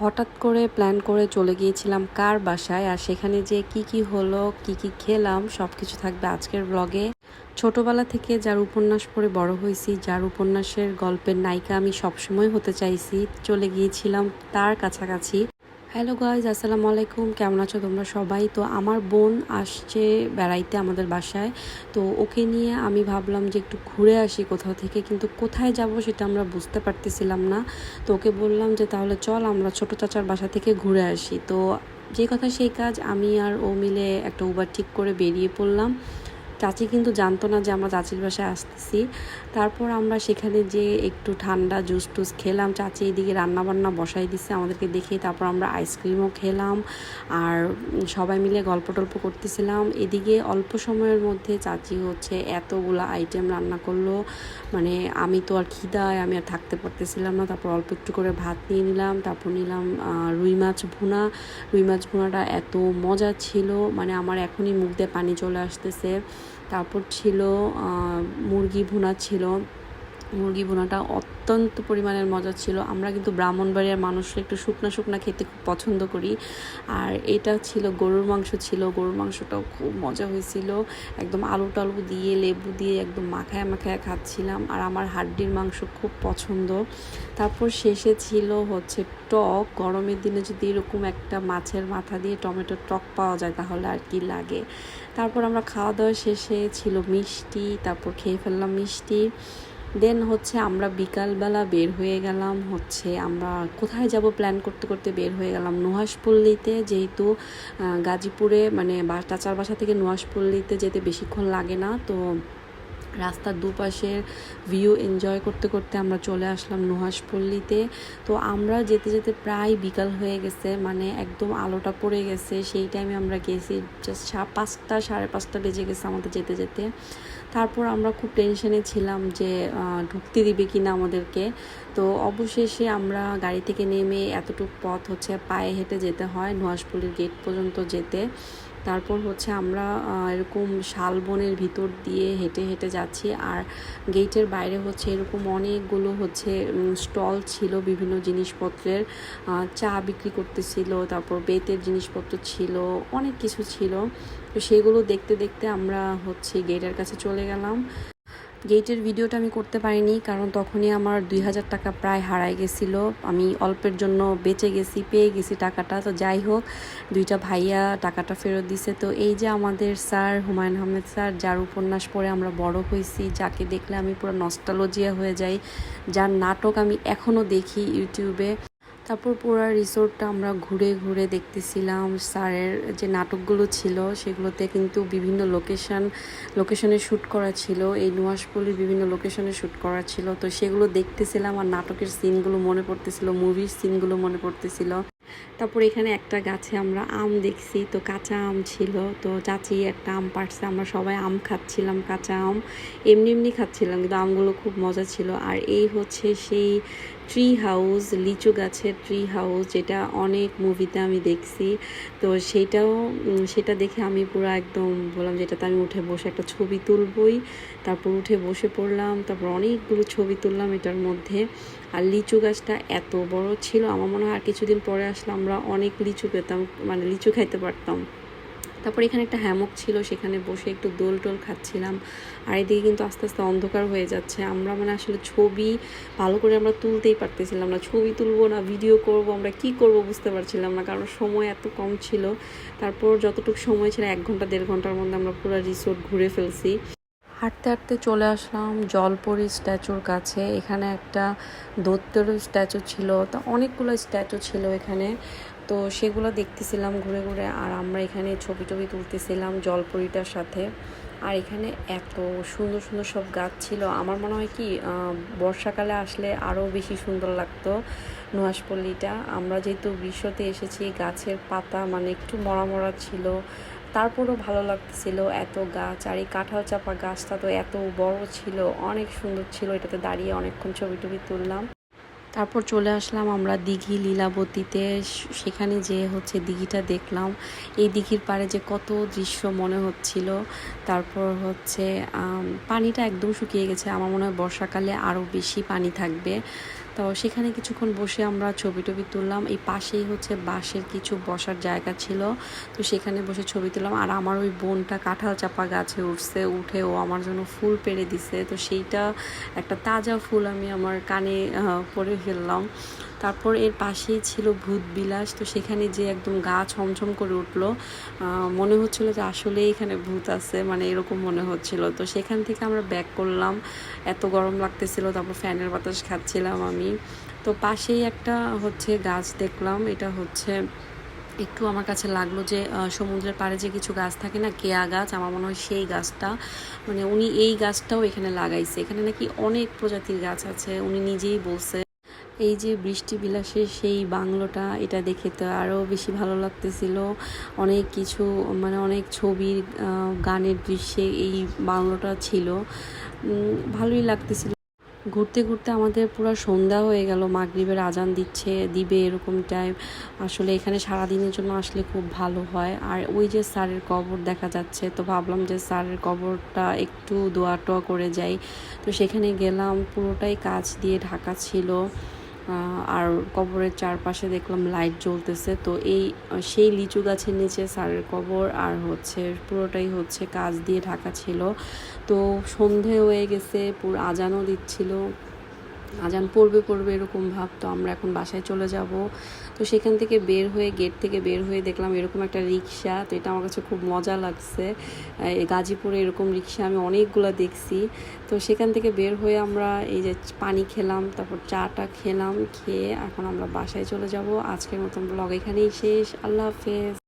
হঠাৎ করে প্ল্যান করে চলে গিয়েছিলাম কার বাসায় আর সেখানে যে কি কি হলো, কি কি খেলাম সব কিছু থাকবে আজকের ব্লগে ছোটবেলা থেকে যার উপন্যাস পড়ে বড় হয়েছি, যার উপন্যাসের গল্পের নায়িকা আমি সবসময় হতে চাইছি, চলে গিয়েছিলাম তার কাছাকাছি। হ্যালো গাইজ আসসালামু আলাইকুম কেমন আছো তোমরা সবাই? তো আমার বোন আসছে বেড়াইতে আমাদের বাসায়। তো ওকে নিয়ে আমি ভাবলাম যে একটু ঘুরে আসি কোথাও থেকে, কিন্তু কোথায় যাব সেটা আমরা বুঝতে পারতেছিলাম না। তো ওকে বললাম যে তাহলে চল আমরা ছোট চাচার বাসা থেকে ঘুরে আসি। তো যে কথা সেই কাজ আমি আর ও মিলে একটা উবার ঠিক করে বেরিয়ে পড়লাম। চাচি কিন্তু জানতো না যে আমরা চাচির বাসায় আসতেছি। তারপর আমরা সেখানে যে একটু ঠান্ডা জুস টুস খেলাম। চাচি এদিকে রান্নাবান্না বসাই দিচ্ছে আমাদেরকে দেখে তারপর আমরা আইসক্রিমও খেলাম আর সবাই মিলে গল্প টল্প করতেছিলাম। এদিকে অল্প সময়ের মধ্যে চাচি হচ্ছে এতগুলো আইটেম রান্না করল। মানে আমি তো আর খিদায়, আমি আর থাকতে পারতেছিলাম না। তারপর অল্প একটু করে ভাত নিয়ে নিলাম, তারপর নিলাম রুই মাছ ভুনা। রুই মাছ ভুনাটা এত মজা ছিল মানে আমার এখনই মুখ দিয়ে পানি চলে আসতেছে। তারপর ছিল মুরগি ভুনা ছিল। মুরগি বোনাটা অত্যন্ত পরিমাণের মজা ছিল। আমরা কিন্তু ব্রাহ্মণবাড়িয়ার মানুষরা একটু শুকনা শুকনা খেতে খুব পছন্দ করি। আর এটা ছিল গরুর মাংস ছিল। গরুর মাংসটাও খুব মজা হয়েছিল। একদম আলু টালু দিয়ে, লেবু দিয়ে একদম মাখায় মাখায় খাচ্ছিলাম। আর আমার হাড্ডির মাংস খুব পছন্দ। তারপর শেষে ছিল হচ্ছে টক। গরমের দিনে যদি এরকম একটা মাছের মাথা দিয়ে টমেটোর টক পাওয়া যায় তাহলে আর কি লাগে। তারপর আমরা খাওয়া দাওয়া শেষে ছিল মিষ্টি। তারপর খেয়ে ফেললাম মিষ্টি। দেন হচ্ছে আমরা বিকালবেলা বের হয়ে গেলাম, হচ্ছে আমরা কোথায় যাব প্ল্যান করতে করতে বের হয়ে গেলাম নুহাসপল্লিতে যেহেতু গাজীপুরে মানে চাচার বাসা থেকে নুহাসপল্লিতে যেতে বেশিক্ষণ লাগে না, তো রাস্তার দুপাশের ভিউ এনজয় করতে করতে আমরা চলে আসলাম নুহাসপল্লিতে তো আমরা যেতে যেতে প্রায় বিকাল হয়ে গেছে মানে একদম আলোটা পড়ে গেছে। সেই টাইমে আমরা গেছি জাস্ট পাঁচটা, সাড়ে পাঁচটা বেজে গেছে আমাদের যেতে যেতে। তারপর আমরা খুব টেনশনে ছিলাম যে ঢুকতে দিবে কি না আমাদেরকে। তো অবশেষে আমরা গাড়ি থেকে নেমে এতটুকু পথ হচ্ছে পায়ে হেঁটে যেতে হয় নুহাসপল্লির গেট পর্যন্ত যেতে। তারপর হচ্ছে আমরা এরকম শালবনের ভিতর দিয়ে হেঁটে হেঁটে যাচ্ছি। আর গেটের বাইরে হচ্ছে এরকম অনেকগুলো হচ্ছে স্টল ছিল বিভিন্ন জিনিসপত্রের। চা বিক্রি করতেছিল, তারপর বেতের জিনিসপত্র ছিল, অনেক কিছু ছিল। তো সেগুলো দেখতে দেখতে আমরা হচ্ছে গেটের কাছে চলে গেলাম। গেটের ভিডিওটা আমি করতে পারিনি, কারণ তখনই আমার দুই হাজার টাকা প্রায় হারাই গেছিল। আমি অল্পের জন্য বেঁচে গেছি, পেয়ে গেছি টাকাটা। তো যাই হোক, দুইটা ভাইয়া টাকাটা ফেরত দিছে। তো এই যে আমাদের স্যার, হুমায়ুন আহমেদ স্যার, যার উপন্যাস পড়ে আমরা বড় হয়েছি, যাকে দেখলে আমি পুরো নস্টালজিয়া হয়ে যাই। যার নাটক আমি এখনও দেখি ইউটিউবে। তারপর পুরো রিসোর্টটা আমরা ঘুরে ঘুরে দেখতেছিলাম। স্যারের যে নাটকগুলো ছিল, সেগুলোতে কিন্তু বিভিন্ন লোকেশন লোকেশনে শ্যুট করা ছিল। এই নুয়াশপল্লির বিভিন্ন লোকেশনে শ্যুট করা ছিল। তো সেগুলো দেখতেছিলাম আর নাটকের সিনগুলো মনে পড়তেছিল মুভির সিনগুলো মনে পড়তেছিল। তারপর এখানে একটা গাছে আমরা আম দেখছি। তো কাঁচা আম ছিল। তো চাচি একটা আম পাড়ছে। আমরা সবাই আম খাচ্ছিলাম, কাঁচা আম। এমনি এমনি খাচ্ছিলাম, কিন্তু আমগুলো খুব মজা ছিল। আর এই হচ্ছে সেই ট্রি হাউস লিচু গাছের ট্রি হাউস যেটা অনেক মুভিতে আমি দেখছি। তো সেটাও সেটা দেখে আমি পুরো একদম বললাম যেটাতে আমি উঠে বসে একটা ছবি তুলবই। তারপর উঠে বসে পড়লাম, তারপর অনেকগুলো ছবি তুললাম এটার মধ্যে। আর লিচু গাছটা এত বড় ছিল, আমার মনে হয় আর কিছুদিন পরে আসলে আমরা অনেক লিচু পেতাম মানে লিচু খাইতে পারতাম। তারপর এখানে একটা হ্যামক ছিল, সেখানে বসে একটু দোল টোল খাচ্ছিলাম। আর এদিকে কিন্তু আস্তে আস্তে অন্ধকার হয়ে যাচ্ছে। আমরা মানে আসলে ছবি ভালো করে আমরা তুলতেই পারতেছিলাম না। ছবি তুলবো না, ভিডিও করব, আমরা কি করব বুঝতে পারছিলাম না, কারণ সময় এত কম ছিল। তারপর যতটুকু সময় ছিল, এক ঘণ্টা, দেড় ঘণ্টার মধ্যে আমরা পুরো রিসোর্ট ঘুরে ফেলছি। হাঁটতে হাঁটতে চলে আসলাম জলপরি স্ট্যাচুর কাছে। এখানে একটা দৈত্যের স্ট্যাচু ছিল, তা অনেকগুলো স্ট্যাচু ছিল এখানে। তো সেগুলো দেখতেছিলাম ঘুরে ঘুরে, আর আমরা এখানে ছবি টবি তুলতেছিলাম জলপরিটার সাথে। আর এখানে এত সুন্দর সুন্দর সব গাছ ছিল। আমার মনে হয় কি বর্ষাকালে আসলে আরও বেশি সুন্দর লাগতো নুহাসপল্লিটা আমরা যেহেতু গ্রীষ্মতে এসেছি, গাছের পাতা মানে একটু মরা মরা ছিল। তারপরও ভালো লাগতেছিল। এত গাছ, আর এই কাঁঠাল চাপা গাছটা তো এত বড় ছিল, অনেক সুন্দর ছিল। এটাতে দাঁড়িয়ে অনেকক্ষণ ছবি টবি তুললাম। তারপর চলে আসলাম আমরা দিঘি লীলাবতীতে। সেখানে যে হচ্ছে দিঘিটা দেখলাম। এই দিঘির পাড়ে যে কত দৃশ্য মনে হচ্ছিল। তারপর হচ্ছে পানিটা একদম শুকিয়ে গেছে। আমার মনে হয় বর্ষাকালে আরও বেশি পানি থাকবে। তো সেখানে কিছুক্ষণ বসে আমরা ছবি টবি তুললাম। এই পাশেই হচ্ছে বাঁশের কিছু বসার জায়গা ছিল। তো সেখানে বসে ছবি তুললাম। আর আমার ওই বোনটা কাঁঠাল চাপা গাছে উঠছে, উঠে ও আমার জন্য ফুল পেরে দিছে। তো সেইটা একটা তাজা ফুল আমি আমার কানে পরে ফেললাম। তারপর এর পাশেই ছিল ভূত বিলাস তো সেখানে যে একদম গা ছমছম করে উঠল মনে হচ্ছিল যে আসলে এখানে ভূত আছে মানে এরকম মনে হচ্ছিল। তো সেখান থেকে আমরা ব্যাক করলাম, এত গরম লাগতেছিল, তারপর ফ্যানের বাতাস খাচ্ছিলাম আমি। তো পাশেই একটা হচ্ছে গাছ দেখলাম, এটা হচ্ছে একটু আমার কাছে লাগল যে সমুদ্রের পাড়ে যে কিছু গাছ থাকে না, কেয়া গাছ, আমার মনে হয় সেই গাছটা। মানে উনি এই গাছটাও এখানে লাগাইছে। এখানে নাকি অনেক প্রজাতির গাছ আছে, উনি নিজেই বলছে। এই যে বৃষ্টি বিলাসের সেই বাংলোটা, এটা দেখে তো আরও বেশি ভালো লাগতেছিল। অনেক কিছু মানে অনেক ছবির গানের দৃশ্যে এই বাংলোটা ছিল। ভালোই লাগতেছিল। ঘুরতে ঘুরতে আমাদের পুরো সন্ধ্যা হয়ে গেল, মাগরিবের আজান দিচ্ছে, দিবে এরকম টাইম আসলে এখানে সারা দিনের জন্য আসলে খুব ভালো হয়। আর ওই যে স্যারের কবর দেখা যাচ্ছে, তো ভাবলাম যে স্যারের কবরটা একটু দোয়া টোয়া করে যাই। তো সেখানে গেলাম, পুরোটাই কাচ দিয়ে ঢাকা ছিল। আর কবরের চারপাশে দেখলাম লাইট জ্বলতেছে। তো এই, সেই লিচু গাছের নিচে স্যারের কবর আর হচ্ছে পুরোটাই হচ্ছে কাজ দিয়ে ঢাকা ছিল। তো সন্ধে হয়ে গেছে, পুরো আজানও দিচ্ছিল। আজান পড়বে পড়বে এরকম ভাব, তো আমরা এখন বাসায় চলে যাব। তো সেখান থেকে বের হয়ে গেট থেকে বের হয়ে দেখলাম এরকম একটা রিক্সা তো এটা আমার কাছে খুব মজা লাগছে। গাজীপুরে এরকম রিক্সা আমি অনেকগুলো দেখছি। তো সেখান থেকে বের হয়ে আমরা এই যে পানি খেলাম, তারপর চাটা খেলাম, খেয়ে এখন আমরা বাসায় চলে যাব। আজকের মতন ব্লগ এখানেই শেষ। আল্লাহ হাফেজ।